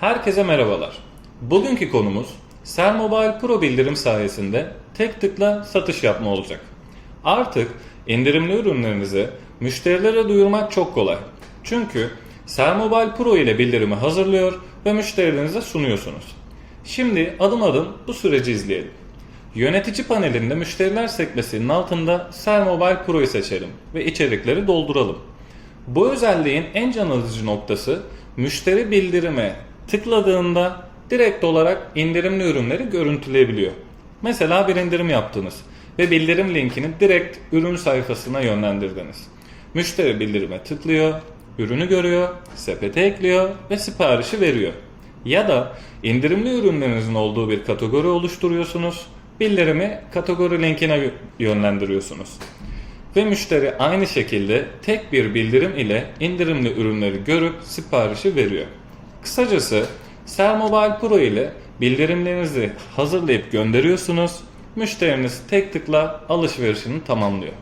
Herkese merhabalar. Bugünkü konumuz Sermobile Pro bildirim sayesinde tek tıkla satış yapma olacak. Artık indirimli ürünlerinizi müşterilere duyurmak çok kolay. Çünkü Sermobile Pro ile bildirimi hazırlıyor ve müşterilerinize sunuyorsunuz. Şimdi adım adım bu süreci izleyelim. Yönetici panelinde müşteriler sekmesinin altında Sermobile Pro'yu seçelim ve içerikleri dolduralım. Bu özelliğin en can alıcı noktası müşteri bildirime tıkladığında direkt olarak indirimli ürünleri görüntüleyebiliyor. Mesela bir indirim yaptınız ve bildirim linkini direkt ürün sayfasına yönlendirdiniz. Müşteri bildirime tıklıyor, ürünü görüyor, sepete ekliyor ve siparişi veriyor. Ya da indirimli ürünlerinizin olduğu bir kategori oluşturuyorsunuz, bildirimi kategori linkine yönlendiriyorsunuz. Ve müşteri aynı şekilde tek bir bildirim ile indirimli ürünleri görüp siparişi veriyor. Kısacası Sermobile Pro ile bildirimlerinizi hazırlayıp gönderiyorsunuz. Müşteriniz tek tıkla alışverişini tamamlıyor.